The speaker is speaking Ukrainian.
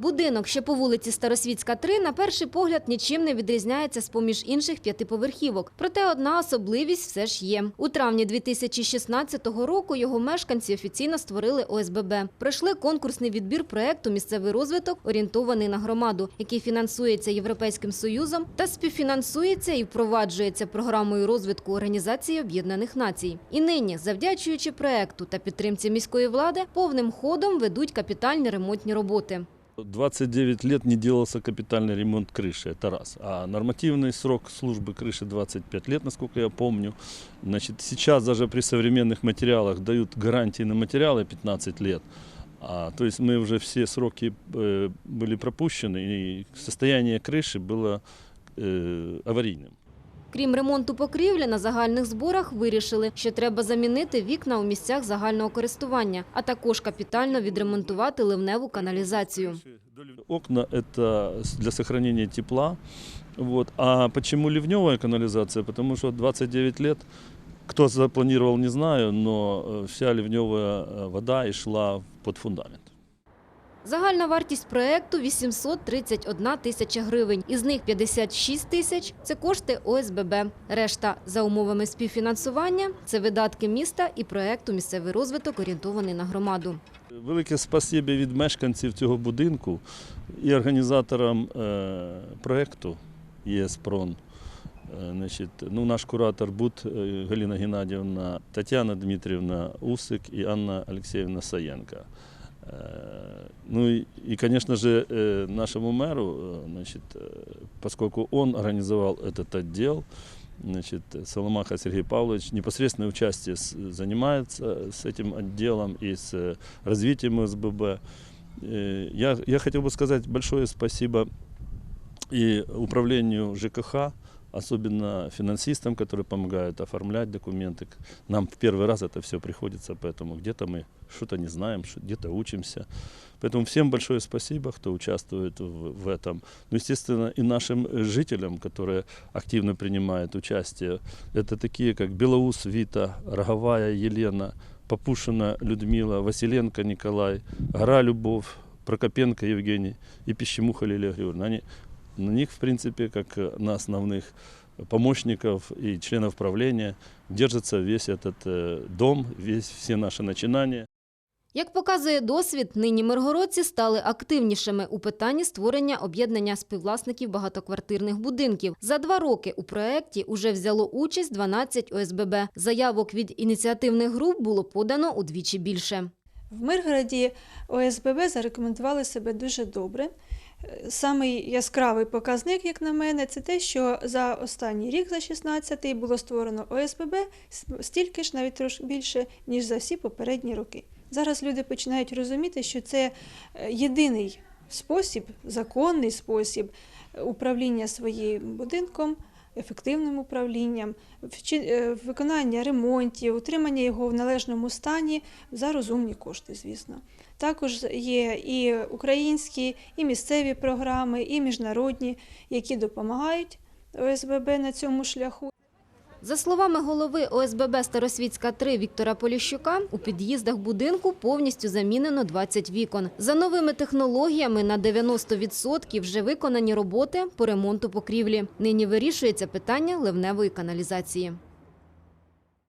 Будинок, що по вулиці Старосвітська, 3, на перший погляд нічим не відрізняється з-поміж інших п'ятиповерхівок. Проте одна особливість все ж є. У травні 2016 року його мешканці офіційно створили ОСББ. Пройшли конкурсний відбір проекту «Місцевий розвиток, орієнтований на громаду», який фінансується Європейським Союзом та співфінансується і впроваджується програмою розвитку Організації Об'єднаних Націй. І нині, завдячуючи проекту та підтримці міської влади, повним ходом ведуть капітальні ремонтні роботи. 29 лет не делался капитальный ремонт крыши, это раз. А нормативный срок службы крыши 25 лет, насколько я помню. Значит, сейчас даже при современных материалах дают гарантии на материалы 15 лет. А, то есть мы уже все сроки э, были пропущены, и состояние крыши было э, аварийным. Крім ремонту покрівлі, на загальних зборах вирішили, що треба замінити вікна у місцях загального користування, а також капітально відремонтувати ливневу каналізацію. Окна – это с- для сохранения тепла. Вот. А почему ливневая канализация? Потому что 29 лет, кто запланировал, не знаю, но э, вся ливневая э, вода и шла под фундамент. Загальна вартість проекту 831 тисяча гривень. Із них 56 тисяч – це кошти ОСББ. Решта – за умовами співфінансування – це видатки міста і проекту «Місцевий розвиток, орієнтований на громаду». Велике спасибі від мешканців цього будинку і організаторам е, проєкту ЄСПРОН. Е, Значить, ну, наш куратор БУД е, Галина Геннадьевна, Тетяна Дмитрівна Усик і Анна Алексеевна Саєнка. Е, Ну и, и, конечно же, э, нашему мэру, э, значит, э, поскольку он организовал этот отдел, значит, Соломаха Сергей Павлович непосредственное участие с- занимается с этим отделом и с э, развитием ОСББ. Э, Я, я хотел бы сказать большое спасибо и управлению ЖКХ, особенно финансистам, которые помогают оформлять документы. Нам в первый раз это все приходится, поэтому где-то мы что-то не знаем, где-то учимся. Поэтому всем большое спасибо, кто участвует в, в этом. Ну, естественно, и нашим э, жителям, которые активно принимают участие. Это такие, как Белоус Вита, Роговая Елена, Попушина Людмила, Василенко Николай, Гора Любовь, Прокопенко Евгений и Пищемуха Лилия Григорьевна. Они, на них, в принципе, как э, на основных помощников и членов правления держится весь этот э, дом, весь, все наши начинания. Як показує досвід, нині миргородці стали активнішими у питанні створення об'єднання співвласників багатоквартирних будинків. За два роки у проєкті уже взяло участь 12 ОСББ. Заявок від ініціативних груп було подано удвічі більше. В Миргороді ОСББ зарекомендували себе дуже добре. Самий яскравий показник, як на мене, це те, що за останній рік, за 16-й, було створено ОСББ стільки ж, навіть трошки більше, ніж за всі попередні роки. Зараз люди починають розуміти, що це е, єдиний спосіб, законний спосіб е, управління своїм будинком, ефективним управлінням, е, виконання ремонтів, утримання його в належному стані за розумні кошти, звісно. Також є і українські, і місцеві програми, і міжнародні, які допомагають ОСББ на цьому шляху. За словами голови ОСББ Старосвітська 3 Віктора Поліщука, у під'їздах будинку повністю замінено 20 вікон. За новими технологіями на 90% вже виконані роботи по ремонту покрівлі. Нині вирішується питання ливневої каналізації.